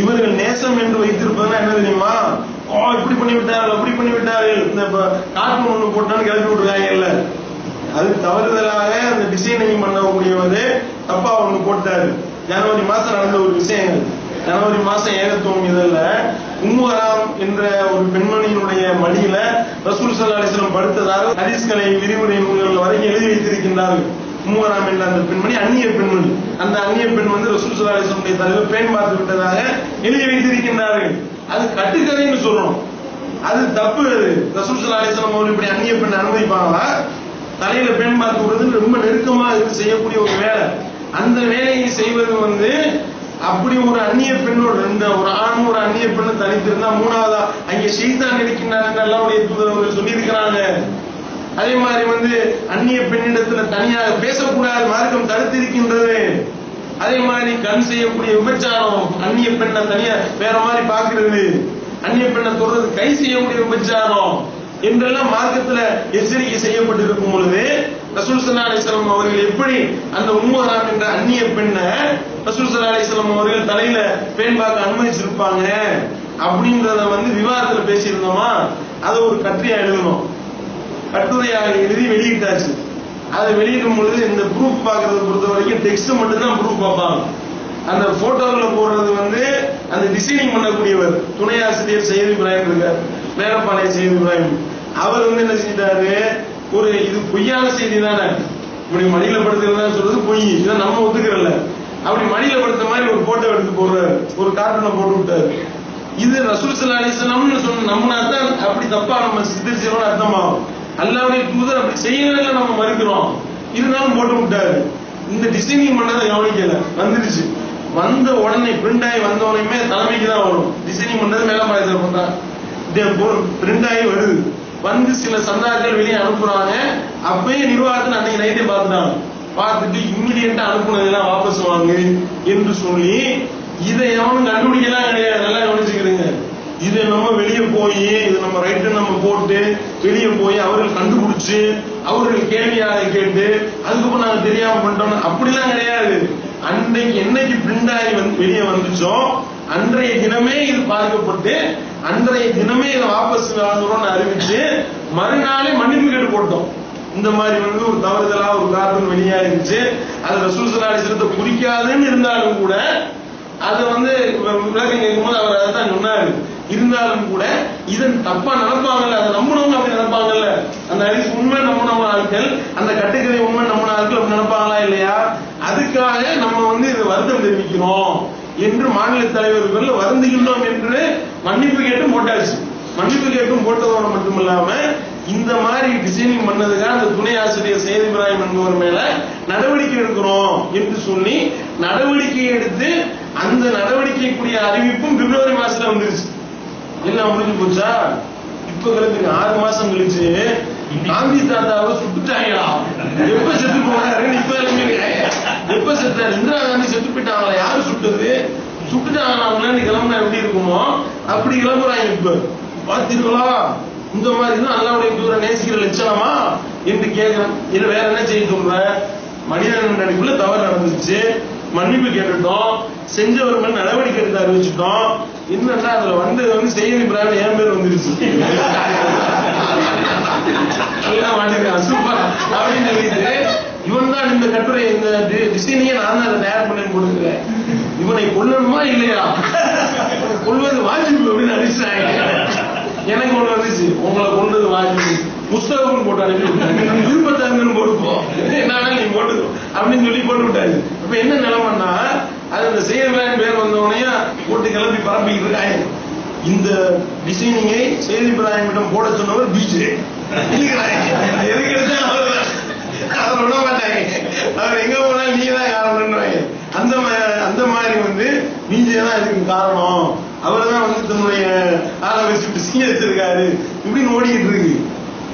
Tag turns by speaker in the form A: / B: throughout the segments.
A: இவர்கள் நேசம் என்று வைத்திருப்பதுன்னா என்ன தெரியுமா? ஓ இப்படி பண்ணி விட்டார்கள் அப்படி பண்ணி விட்டார்கள் இந்த கார்ட்டூன் ஒண்ணு போட்டான்னு கிளப்பி விட்டுருக்காங்கல்ல அது தவறுதலாக அந்த டிசைனிங் பண்ணக்கூடியவர் தப்பா ஒண்ணு போட்டாரு. ஜனவரி மாசம் நடந்த ஒரு விஷயங்கள். ஜனவரி மாசம் ஏகத்துவம் இதழ்ல உம்முஹராம் என்ற ஒரு பெண்மணியினுடைய மடியில ரசூல் சல்லா அலிஸ்லம் படுத்ததாக ஹதீஸ்களை விரிவுரை நூல்கள் வரைக்கும் எழுதி வைத்திருக்கின்றார்கள். மூவராம் என்ற அந்த பெண்மணி அந்நிய பெண்மணி அந்த அந்நிய பெண் வந்து ரசூல் சல்லா தலைவர் பேன் பார்த்து விட்டதாக எழுதி வைத்திருக்கின்றார்கள். அது கட்டுக்கதைன்னு சொல்லணும். அது தப்பு ரசூல் சல்லா அவர்கள் இப்படி அந்நிய பெண் அனுமதிப்பாங்களா? தலையில பெண் பார்த்து விடுறது ரொம்ப நெருக்கமா இருந்து செய்யக்கூடிய ஒரு வேலை. அந்த வேலையை செய்வது வந்து அப்படி ஒரு அந்நிய பெண்ணோட ரெண்டு ஒரு ஆணும் ஒரு அந்நிய பெண்ணு தனித்திருந்தா மூணாவதா? அங்கே செய்தான் இருக்கின்றார் அல்லாவுடைய தூதர் அவர்கள் சொல்லியிருக்கிறாங்க. அதே மாதிரி வந்து அந்நிய பெண்ணிடத்துல தனியாக பேசக்கூடாது மார்க்கம் தடுத்திருக்கின்றது. அதே மாதிரி கண் செய்யக்கூடிய விபச்சாரம் அந்நிய பெண்ணை தனியா வேற மாதிரி பாக்குறது அந்நிய பெண்ணை தொடர்றது கை செய்யக்கூடிய விபச்சாரம் என்றெல்லாம் மார்க்கத்துல எச்சரிக்கை செய்யப்பட்டிருக்கும் பொழுது ரசூல் சல்லா அலிஸ்லாம் அவர்கள் எப்படி அந்த உம்மஹராம் என்ற அந்நிய பெண்ணை ரசூல் சல்லா அலிஸ்லாம் அவர்கள் தலையில பெண் பார்க்க அனுமதிச்சிருப்பாங்க அப்படின்றத வந்து விவாதத்துல பேசியிருந்தோமா? அதை ஒரு கற்றியா எழுதணும். கட்டுரையாக எழுதி வெளியிட்டாச்சு. அதை வெளியிடும் பொழுது இந்த ப்ரூஃப் பார்க்கறத பொறுத்த வரைக்கும் டெக்ஸ்ட் மட்டும் தான் ப்ரூஃப் பார்ப்பாங்க. அந்த போட்டோல போடுறது வந்து அந்த டிசைனிங் பண்ணக்கூடியவர் துணை ஆசிரியர் செய்தி இப்ராஹிம் இருக்கார். மேலப்பாளைய செய்தி இப்ராஹிம். அவர் வந்து என்ன செஞ்சிட்டாரு? ஒரு இது பொய்யான செய்தி தானே. இப்படி மடியில படுத்துறதா சொல்றது பொய். இதான் நம்ம ஒத்துக்கிறல அப்படி மடியில படுத்த மாதிரி ஒரு போட்டோ எடுத்து போடுறாரு. ஒரு கார்ட்டூனை போட்டு விட்டாரு. இது ரசூல் சல்லா அலிஸ்லாம்னு சொன்ன நம்மனா தான் அப்படி தப்பா நம்ம சித்தரிச்சோம்னு அர்த்தமாகும். அல்லாவுடைய தூதர் அப்படி செய்யறதுல நம்ம மறுக்கிறோம். இருந்தாலும் போட்டு விட்டாரு. இந்த டிசைனிங் பண்ணதை கவனிக்கல. வந்துருச்சு வந்த உடனே பிரிண்ட் ஆகி வந்த உடனே தலைமைக்கு தான் வரும் டிசைனிங் பண்ணது மேல பாயத்தில் பண்றா பிரிண்ட் ஆகி வருது. வந்து சில சந்தாக்கள் வெளியே அனுப்புறாங்க. அப்பயே நிர்வாகத்தில் அன்னைக்கு நைட்டே பார்த்துட்டாங்க. பார்த்துட்டு இம்மிடியண்டா அனுப்புனதெல்லாம் வாபஸ் வாங்கு என்று சொல்லி இதை எவனும் கண்டுபிடிக்கலாம் கிடையாது. நல்லா கவனிச்சுக்கிறீங்க. இதை நம்ம வெளியே போய் இது நம்ம ரைட்டு நம்ம போட்டு வெளியே போய் அவர்கள் கண்டுபிடிச்சு அவர்கள் கேள்வியாக கேட்டு அதுக்கப்புறம் நாங்க தெரியாம பண்ணிட்டோம் அப்படிலாம் கிடையாது. அன்றைக்கு என்னைக்கு பிரிண்ட் ஆகி வந்து வெளியே வந்துச்சோ அன்றைய தினமே இது பார்க்கப்பட்டு அன்றைய தினமே இதை வாபஸ் வாங்குறோம்னு அறிவிச்சு மறுநாளே மன்னிப்பு கேட்டு போட்டோம். இந்த மாதிரி வந்து ஒரு தவறுதலா ஒரு கார்ட்டூன் வெளியாயிருச்சு. அது ரசூல் சல்லா அலிஸ்லத்தை குறிக்காதுன்னு இருந்தாலும் கூட அதை வந்து விளக்கம் கேட்கும்போது அவர் அதை தான் சொன்னாரு. இருந்தாலும் கூட இதன் தப்பா நடப்பாங்கல்ல அதை நம்பினவங்க அப்படி நடப்பாங்கல்ல? அந்த அரிசி உண்மை நம்பினவங்க ஆட்கள் அந்த கட்டுக்கதை உண்மை நம்பின ஆட்கள் அப்படி நடப்பாங்களா இல்லையா? அதுக்காக நம்ம வந்து இது வருத்தம் தெரிவிக்கிறோம் என்று மாநில தலைவர்கள் வருந்துகின்றோம் என்று மன்னிப்பு கேட்டும் போட்டாச்சு. மன்னிப்பு கேட்டும் போட்டதோட மட்டுமில்லாம இந்த மாதிரி டிசைனிங் பண்ணதுக்காக அந்த துணை ஆசிரியர் சேது இப்ராஹிம் என்பவர் மேல நடவடிக்கை எடுக்கிறோம் என்று சொல்லி நடவடிக்கை எடுத்து அந்த நடவடிக்கைக்குரிய அறிவிப்பும் பிப்ரவரி மாசத்துல வந்துருச்சு. எல்லாம் முடிஞ்சு போச்சா? இப்ப கழிச்சு ஆறு மாசம் கழிச்சு காந்தி தாத்தாவை சுட்டுட்டாங்களா எப்ப செத்து போனாருன்னு இப்ப எழுப்பியிருக்காங்க. எப்ப செத்தாரு? இந்திரா காந்தி செத்து போயிட்டாங்களா? யாரு சுட்டது? சுட்டுட்டாங்களா? அவங்க கிளம்புனா எப்படி இருக்குமோ? அப்படி கிளம்புறாங்க இப்ப. பாத்தீங்களா இந்த மாதிரி தான் அல்லாவுடைய தூர நேசிக்கிற லட்சணமா? என்று கேட்கிறேன். இது வேற என்ன செய்ய சொல்ற? மனிதன் நடிப்புல தவறு நடந்துச்சு மன்னிப்பு கேட்டுட்டோம். செஞ்சவர் மேல் நடவடிக்கை எடுத்து அறிவிச்சுட்டோம். என்னன்னா அதுல வந்தது வந்து செய்தி பிராண்ட் என் பேர் வந்துருச்சு. அப்படின்னு சொல்லிட்டு இவன் தான் இந்த கட்டுரை இந்த டிசைனையே நான் தான் அதை தயார் பண்ணி கொடுக்குறேன் இவனை கொல்லணுமா இல்லையா? கொள்வது கொல்வது அப்படின்னு அடிச்சாங்க. எனக்கு ஒண்ணு வந்துச்சு. உங்களை கொண்டது வாஜிபு. புஸ்தகம் போட்டு அனுப்பி விருப்பத்தாங்கன்னு போட்டுப்போம். போட்டுப்போ என்னன்னா நீ போட்டுக்கோ. அப்படின்னு சொல்லி போட்டு விட்டாரு. இப்ப என்ன நிலைமைன்னா அது அந்த செயல்வேன் பேர் வந்தவனையா போட்டு கிளம்பி பரப்பிக்கிட்டு இருக்காங்க இந்த டிசைனிங்கை சேதி இப்ராஹிமிடம் போட சொன்னவர் பிஜே எதுக்கு எடுத்தாலும் அவர் அவர் விட மாட்டாங்க அவர் எங்க போனாலும் நீங்க தான் காரணம்ன்றாங்க அந்த அந்த மாதிரி வந்து பிஜே தான் இதுக்கு காரணம். அவர் தான் வந்து தன்னுடைய ஆளை வச்சுட்டு சீ வச்சிருக்காரு. இப்படின்னு ஓடிக்கிட்டு இருக்கு.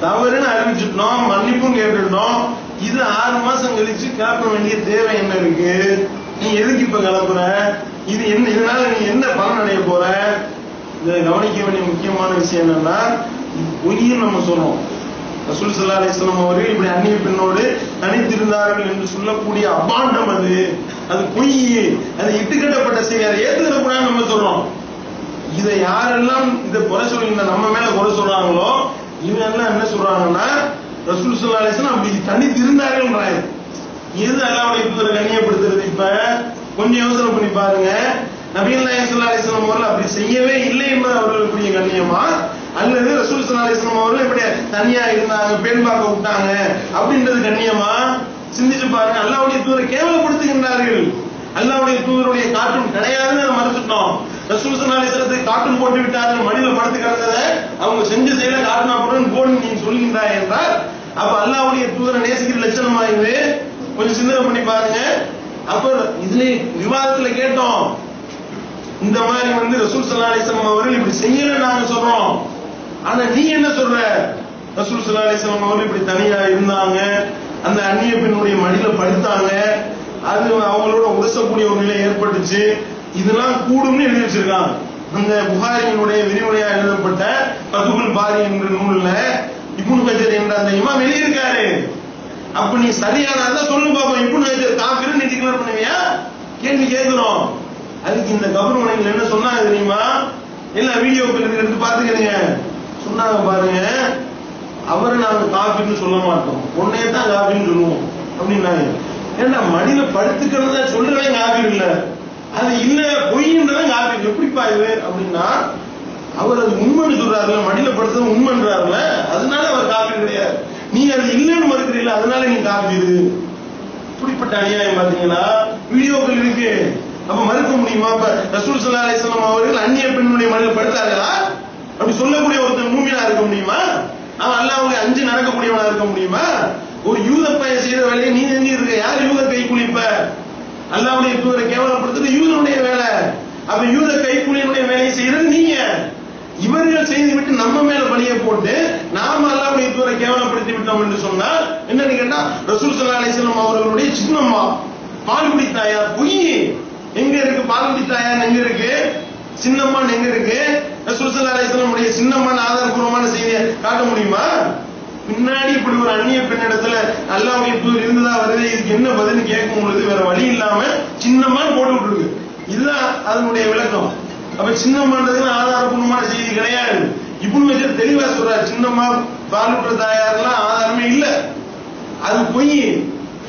A: தவறுன்னு அறிவிச்சுட்டோம் மன்னிப்பும் கேட்டுட்டோம். இது ஆறு மாசம் கழிச்சு கிளப்ப வேண்டிய தேவை என்ன இருக்கு? நீ எதுக்கு இப்ப கலப்புற இது என்ன இதனால நீ என்ன பலன் அடைய போற? இதை கவனிக்க வேண்டிய முக்கியமான விஷயம் என்னன்னா பொய்யும் நம்ம சொல்றோம். ரசூல் சல்லா அலிஸ்லாம் அவர்கள் இப்படி அந்நிய பெண்ணோடு தனித்திருந்தார்கள் என்று சொல்லக்கூடிய அபாண்டம் அது. அது பொய் அது இட்டுக்கட்டப்பட்ட செய்தி. அதை ஏத்துக்கிறக்கூடாதுன்னு நம்ம சொல்றோம். இதை யாரெல்லாம் இதை குறை சொல்லுங்க நம்ம மேல குறை சொல்றாங்களோ இவங்க எல்லாம் என்ன சொல்றாங்கன்னா ரசூல் சல்லா அலிஸ்லாம் அப்படி தனித்திருந்தார்கள் எது அல்லாவுடைய தூதரை கண்ணியப்படுத்துறது? இப்ப கொஞ்சம் யோசனை பண்ணி பாருங்க. நபிகள் நாயகம் ஸல்லல்லாஹு அவர்கள் அப்படி செய்யவே இல்லை என்பது அவர்களுக்குரிய கண்ணியமா? அல்லது ரசூல் ஸல்லல்லாஹு அலைஹி அவர்கள் இப்படி தனியா இருந்தாங்க பெண் பார்க்க விட்டாங்க அப்படின்றது கண்ணியமா? சிந்திச்சு பாருங்க. அல்லாவுடைய தூதரை கேவலப்படுத்துகின்றார்கள். அல்லாவுடைய தூதருடைய காட்டும் கிடையாதுன்னு அதை மறுத்துட்டோம். ரசூல் ஸல்லல்லாஹு அலைஹி காட்டும் போட்டு விட்டார்கள் மடியில படுத்து கிடந்ததை அவங்க செஞ்ச செயல காட்டுனா போடுன்னு போன்னு நீ சொல்கின்றாய் என்றால் அப்ப அல்லாவுடைய தூதரை நேசிக்கிற லட்சணமா இது? கொஞ்சம் சிந்தனை பண்ணி பாருங்க. அப்ப இதுல விவாதத்துல கேட்டோம். இந்த மாதிரி வந்து ரசூல் ஸல்லல்லாஹு அலைஹி அவர்கள் இப்படி செய்யல நாங்க சொல்றோம். ஆனா நீ என்ன சொல்ற? ரசூல் ஸல்லல்லாஹு அலைஹி அவர்கள் இப்படி தனியா இருந்தாங்க. அந்த அந்நிய பெண்ணுடைய மடியில படுத்தாங்க. அது அவங்களோட உரசக்கூடிய ஒரு நிலை ஏற்பட்டுச்சு. இதெல்லாம் கூடும்னு எழுதி வச்சிருக்காங்க. அந்த புகாரியினுடைய விரிவுரையா எழுதப்பட்ட பதுகுல் பாரி என்ற நூல்ல இப்னு கஜர் என்ற அந்த இமாம் எழுதியிருக்காரு. அப்ப நீ சரியானதா சொல்லு பாப்போம். இப்னு கஜர் காஃபிர் நீ டிக்ளேர் பண்ணுவியா கேள்வி கேட்கிறோம். அதுக்கு இந்த கவர்மெண்ட் என்ன சொன்னாங்க தெரியுமா? எல்லா வீடியோ எடுத்து பாத்துக்கிறீங்க சொன்னாங்க பாருங்க. அவரை நாங்க காஃபின்னு சொல்ல மாட்டோம். உன்னையே தான் காஃபின்னு சொல்லுவோம். அப்படின்னாங்க. ஏன்டா மனித படுத்துக்கிறத சொல்றவன் காஃபிர் இல்ல? அது இல்ல பொய்ன்றவன் காஃபிர் எப்படிப்பா இது? அப்படின்னா அவர் அது உண்மைன்னு சொல்றாருல மடியில படுத்தது உண்மைன்றாருல அதனால அவர் காஃபிர் கிடையாது நீ அது இல்லைன்னு மறுக்கிறீங்களா அதனால நீ காப்பீடு இப்படிப்பட்ட அநியாயம் பாத்தீங்கன்னா வீடியோக்கள் இருக்கு. அப்ப மறுக்க முடியுமா? இப்ப ரசூல் ஸல்லல்லாஹு அலைஹி அவர்கள் அந்நிய பெண்ணுடைய மடியில் படுத்தார்களா? அப்படி சொல்லக்கூடிய ஒருத்தர் மூமினா இருக்க முடியுமா? அவன் அவங்க அஞ்சு நடக்கக்கூடியவனா இருக்க முடியுமா? ஒரு யூத பையன் செய்த வேலையை நீ செஞ்சு இருக்க? யார் யூத கை குளிப்ப? அல்லாவுடைய தூதரை கேவலப்படுத்துறது யூதனுடைய வேலை. அப்ப யூத கைக்கூலியினுடைய வேலையை செய்யறது நீங்க. இவர்கள் செய்து விட்டு நம்ம மேல பழிய போட்டு நாம அல்லாஹ்வுடைய இதுவரை கேவலப்படுத்தி விட்டோம் என்று சொன்னால் என்னன்னு கேட்டா ரசூல் சல்லா அலிஸ்லாம் அவர்களுடைய சின்னம்மா பால்குடி தாயார் பொய். எங்க இருக்கு பால்குடி தாயார் எங்க இருக்கு? சின்னம்மான் எங்க இருக்கு? ரசூல் சல்லா அலைஹி உடைய சின்னம்மான் ஆதாரபூர்வமான செய்தியை காட்ட முடியுமா? பின்னாடி இப்படி ஒரு அந்நிய பெண்ணிடத்துல அல்லாஹ்வுடைய தூதர் இருந்ததா வருது இதுக்கு என்ன பதில் கேட்கும் பொழுது வேற வழி இல்லாம சின்னம்மான் போட்டு விட்டுருக்கு. இதுதான் அதனுடைய விளக்கம். அப்ப சின்னம்மான்றதுக்கு ஆதாரபூர்வமான செய்தி கிடையாது. இப்னு வஜர் தெளிவா சொல்றாரு சின்னம்மா பாலுற்ற தாயாரெல்லாம் ஆதாரமே இல்ல. அது போய்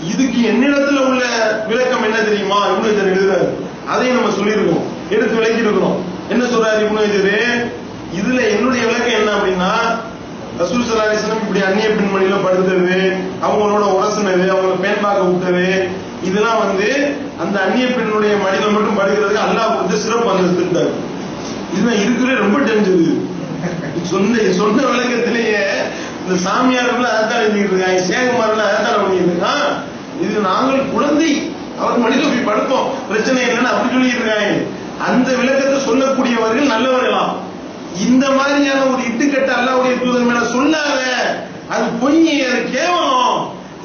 A: இதுக்கு என்னிடத்துல உள்ள விளக்கம் என்ன தெரியுமா? இப்னு வஜர் எழுதுறாரு. அதையும் நம்ம சொல்லியிருக்கோம். எடுத்து விளக்கி இருக்கிறோம் என்ன சொல்றாரு இப்னு வஜர் இதுல என்னுடைய விளக்கம் என்ன அப்படின்னா ரசூல் ஸல்லல்லாஹு இப்படி அந்நிய பெண்மணியில படுத்தது அவங்களோட உரசுனது அவங்கள பேன் பார்க்க விட்டது இதெல்லாம் வந்து அந்த அந்நிய பெண்ணுடைய மனிதன் மட்டும் படுக்கிறதுக்கு அல்லாஹ் கொடுத்த சிறப்பு அந்தஸ்துட்டாரு இதுதான் இருக்கிற ரொம்ப டேஞ்சர் சொந்த சொந்த விளக்கத்திலேயே இந்த சாமியார்கள் அதான் எழுதிட்டு இருக்காங்க சேகுமார்கள் அதான் பண்ணிட்டு இருக்கான் இது நாங்கள் குழந்தை. அவர் மனித போய் படுப்போம். பிரச்சனை இல்லைன்னு அப்படி சொல்லிட்டு இருக்காங்க அந்த விளக்கத்தை சொல்லக்கூடியவர்கள் நல்லவர்களாம். இந்த மாதிரியான ஒரு இட்டுக்கட்ட அல்லாவுடைய தூதர் மேல சொல்லாத அது பொய் அது கேவலம்.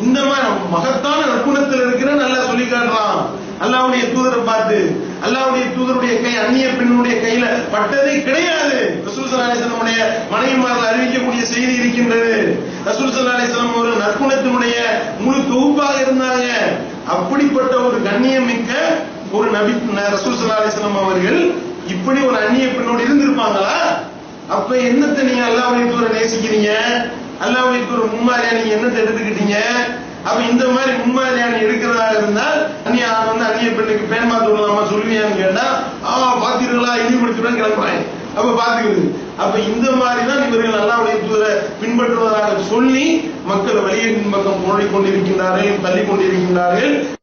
A: இந்த மாதிரி மகத்தான நற்குணத்தில் இருக்கிற நல்லா சொல்லி காட்டுறான் அல்லாவுடைய தூதரை பார்த்து அல்லாவுடைய தூதருடைய கை அந்நிய பெண்ணுடைய கையில பட்டதே கிடையாது. ரசூல் ஸல்லல்லாஹு அலைஹி மனைவிமார்கள் அறிவிக்கக்கூடிய செய்தி இருக்கின்றது. ரசூல் ஸல்லல்லாஹு ஒரு நற்குணத்தினுடைய முழு தொகுப்பாக இருந்தாங்க. அப்படிப்பட்ட ஒரு கண்ணியம் மிக்க ஒரு நபி ரசூல் ஸல்லல்லாஹு அவர்கள் இப்படி ஒரு அந்நிய பெண்ணோடு இருந்திருப்பாங்களா? அப்ப என்னத்தை நீங்க அல்லாவுடைய தூர நேசிக்கிறீங்க? அல்லாவுடைய தூர முன்மாதிரியா நீங்க என்னத்தை எடுத்துக்கிட்டீங்க? அப்ப இந்த மாதிரி முன்மாதிரியா நீ எடுக்கிறதா இருந்தால் ஆண் வந்து பேன் மாத்து விடலாமா சொல்லுவியான்னு கேட்டா ஆ பாத்தீர்களா இழிவுபடுத்திதான் கிளம்புறாங்க அப்ப பாத்துக்கிறது. அப்ப இந்த மாதிரி தான் இவர்கள் நல்லா தூதரை பின்பற்றுவதாக சொல்லி மக்கள் வழியின் பக்கம் போடிக் கொண்டிருக்கின்றார்கள் தள்ளி கொண்டிருக்கின்றார்கள்.